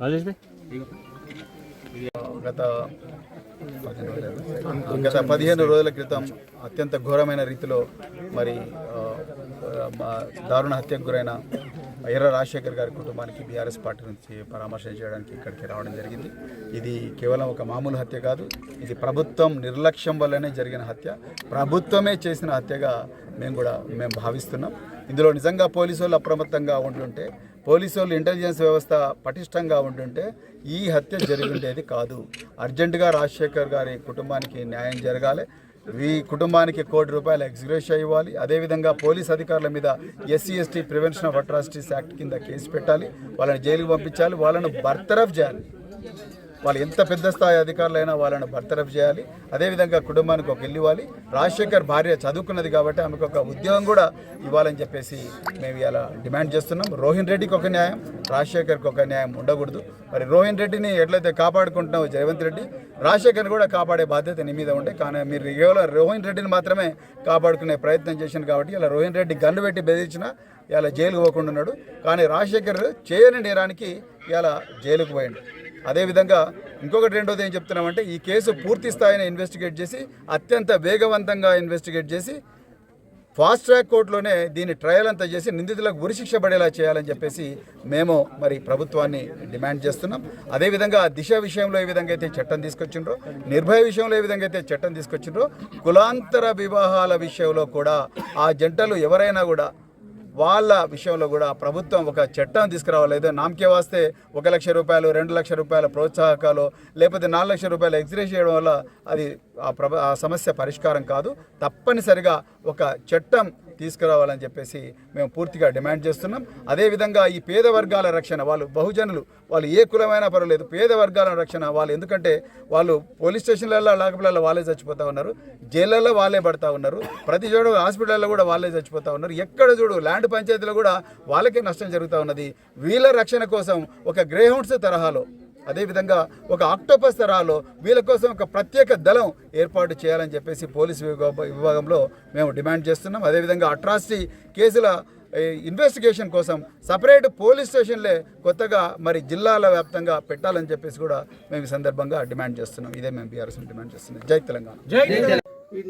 రాజేష్ గత గత పదిహేను రోజుల క్రితం అత్యంత ఘోరమైన రీతిలో మరి దారుణ హత్యకు గురైన ఎర్ర రాజశేఖర్ గారి కుటుంబానికి బీఆర్ఎస్ పార్టీ నుంచి పరామర్శ చేయడానికి ఇక్కడికి రావడం జరిగింది. ఇది కేవలం ఒక మామూలు హత్య కాదు ఇది ప్రభుత్వం నిర్లక్ష్యం వల్లనే జరిగిన హత్య. ప్రభుత్వమే చేసిన హత్యగా మేము కూడా మేము భావిస్తున్నాం. ఇందులో నిజంగా పోలీసు వాళ్ళు అప్రమత్తంగా ఉంటుంటే పోలీసు వాళ్ళు ఇంటెలిజెన్స్ వ్యవస్థ పటిష్టంగా ఉంటుంటే ఈ హత్య జరిగి ఉండేది కాదు. అర్జెంటుగా రాజశేఖర్ గారి కుటుంబానికి న్యాయం జరగాలి. ఈ కుటుంబానికి కోటి రూపాయల ఎగ్జిగ్రేషియా ఇవ్వాలి. అదేవిధంగా పోలీస్ అధికారుల మీద SC ST prevention of atrocities act కింద కేసు పెట్టాలి. వాళ్ళని జైలుకి పంపించాలి. వాళ్ళను బర్తరఫ్ చేయాలి. వాళ్ళు ఎంత పెద్ద స్థాయి అధికారులైనా వాళ్ళని బర్తరఫ్ చేయాలి. అదేవిధంగా కుటుంబానికి ఒక ఇల్లు ఇవ్వాలి. రాజశేఖర్ భార్య చదువుకున్నది కాబట్టి ఆమెకు ఒక ఉద్యోగం కూడా ఇవ్వాలని చెప్పేసి మేము ఇలా డిమాండ్ చేస్తున్నాం. రోహిన్ రెడ్డికి ఒక న్యాయం రాజశేఖర్కి ఒక న్యాయం ఉండకూడదు. మరి రోహిన్ రెడ్డిని ఎట్లయితే కాపాడుకుంటున్నావు జయవంత్ రెడ్డి రాజశేఖర్ కూడా కాపాడే బాధ్యత నీ మీద ఉండే కానీ మీరు కేవలం రోహిన్ రెడ్డిని మాత్రమే కాపాడుకునే ప్రయత్నం చేశాను కాబట్టి ఇలా రోహిన్ రెడ్డి గన్ను పెట్టి బెదిరించిన ఇలా జైలుకు పోకుండా ఉన్నాడు. కానీ రాజశేఖర్ చేయని నేరానికి ఇలా జైలుకు పోయిండు. అదేవిధంగా ఇంకొకటి రెండోది ఏం చెప్తున్నామంటే ఈ కేసు పూర్తి స్థాయిని ఇన్వెస్టిగేట్ చేసి అత్యంత వేగవంతంగా ఇన్వెస్టిగేట్ చేసి ఫాస్ట్ ట్రాక్ కోర్టులోనే దీన్ని ట్రయల్ అంతా చేసి నిందితులకు ఉరిశిక్ష పడేలా చేయాలని చెప్పేసి మేము మరి ప్రభుత్వాన్ని డిమాండ్ చేస్తున్నాం. అదేవిధంగా దిశ విషయంలో ఏ విధంగా అయితే చట్టం తీసుకొచ్చిండ్రో నిర్భయ విషయంలో ఏ విధంగా అయితే చట్టం తీసుకొచ్చిండ్రో కులాంతర వివాహాల విషయంలో కూడా ఆ జంటలు ఎవరైనా కూడా వాళ్ళ విషయంలో కూడా ప్రభుత్వం ఒక చట్టం తీసుకురావాలి? ఏదో నామకే వాస్తే ఒక లక్ష రూపాయలు రెండు లక్షల రూపాయల ప్రోత్సాహకాలు లేకపోతే నాలుగు లక్షల రూపాయలు ఎగ్జిరేట్ చేయడం వల్ల అది ఆ ప్రభ ఆ సమస్య పరిష్కారం కాదు. తప్పనిసరిగా ఒక చట్టం తీసుకురావాలని చెప్పేసి మేము పూర్తిగా డిమాండ్ చేస్తున్నాం. అదేవిధంగా ఈ పేద వర్గాల రక్షణ వాళ్ళు బహుజనులు వాళ్ళు ఏ కులమైనా పర్వాలేదు పేద వర్గాల రక్షణ వాళ్ళు. ఎందుకంటే వాళ్ళు పోలీస్ స్టేషన్లలో లాకపులలో వాళ్ళే చచ్చిపోతూ ఉన్నారు. జైళ్ళల్లో వాళ్ళే పడతా ఉన్నారు. ప్రతి చోట హాస్పిటల్లో కూడా వాళ్ళే చచ్చిపోతూ ఉన్నారు. ఎక్కడ చూడు ల్యాండ్ పంచాయతీలో కూడా వాళ్ళకే నష్టం జరుగుతూ ఉన్నది. వీళ్ళ రక్షణ కోసం ఒక గ్రేహౌండ్స్ తరహాలో అదేవిధంగా ఒక ఆక్టోపస్ తరహాలో వీళ్ళ కోసం ఒక ప్రత్యేక దళం ఏర్పాటు చేయాలని చెప్పేసి పోలీసు విభా- విభాగంలో మేము డిమాండ్ చేస్తున్నాం. అదేవిధంగా అట్రాసిటీ కేసుల ఇన్వెస్టిగేషన్ కోసం సపరేట్ పోలీస్ స్టేషన్లే కొత్తగా మరి జిల్లాల వ్యాప్తంగా పెట్టాలని చెప్పేసి కూడా మేము ఈ సందర్భంగా డిమాండ్ చేస్తున్నాం. ఇదే మేము బీఆర్ఎస్ డిమాండ్ చేస్తున్నాం. జై తెలంగాణ. ఈ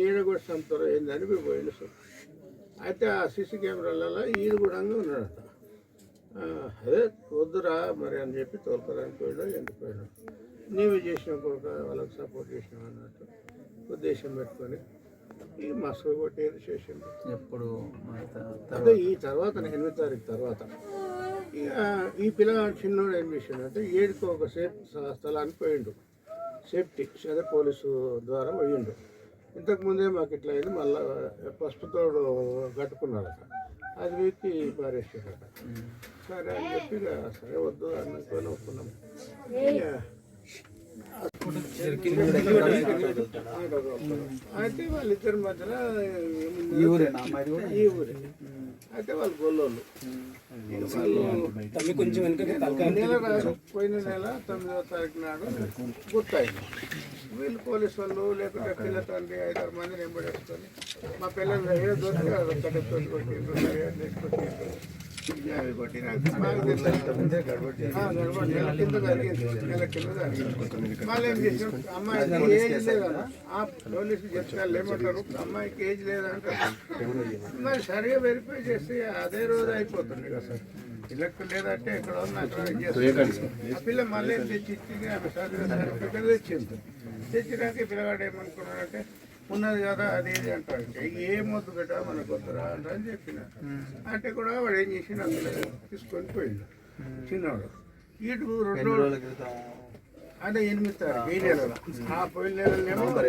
ఏందని పోయిన అయితే ఆ సీసీ కెమెరాలలో ఈయన కూడా ఉన్నాడట. ఆ, అదే వద్దురా మరి అని చెప్పి తోలుకోడానికి పోయాడు ఎందుకు పోయాడు నీవే చేసిన కొడుక వాళ్ళకి సపోర్ట్ చేసినావు అన్నట్టు ఉద్దేశం పెట్టుకొని ఈ మస్క కొట్టేది చేసిండు. ఎప్పుడు అదే ఈ తర్వాత ఎనిమిది తారీఖు తర్వాత. ఈ పిల్లగాడు చిన్నోడు ఏం చేసిండంటే ఏడుకో ఒక సేఫ్ స్థ- స్థలానికి పోయిండు. సేఫ్టీ అదే పోలీసు ద్వారా పోయిండు. ఇంతకు ముందే మాకు ఇట్లా అయింది మళ్ళా పసుపుతోడు కట్టుకున్నాడట. అది వీక్కి పారేసాడట సరే అని చెప్పి సరే వద్దు అనుకొని ఒప్పుకున్నాం. అయితే వాళ్ళిద్దరి మధ్యన ఈ ఊరే. అయితే వాళ్ళు గొల్లోళ్ళు. వాళ్ళు నెల పోయిన నెల తొమ్మిదవ తారీఖు నాడు గుర్తాయింది. వీళ్ళు పోలీసు వాళ్ళు లేకుంటే పిల్ల తండ్రి ఐదారు మంది వెంబడేసుకొని మా పిల్లలు ఏదో దొరికి కట్టెతో కొట్టిండ్రు నెక్స్ట్ అమ్మాయికి ఏజ్ లేదన్న ఆ చెప్తారు ఏమంటారు అమ్మాయికి ఏజ్ లేదంటారు మరి సరిగా వెరిఫై చేస్తే అదే రోజు అయిపోతుంది కదా సార్ పిల్లకు లేదంటే ఇక్కడ ఉన్నా పిల్ల మళ్ళీ తెచ్చి ఇచ్చింది ఆమె సర్టిఫికెట్ తెచ్చింది తెచ్చినాక పిల్లగాడు ఏమనుకున్నాడంటే ఉన్నది కదా అది ఇది అంటాడు ఏమొద్దు బిడ్డ మనకు వద్దురా అంట అని చెప్పిన. అంటే కూడా వాడు ఏం చేసి నాకు తీసుకొని పోయిండు. చిన్నవాడు ఇటు రెండు రోజులు అదే ఎనిమిది తారీఖు ఈ నెలలో. ఆ పోయిన నెలలోనేమో నవంబర్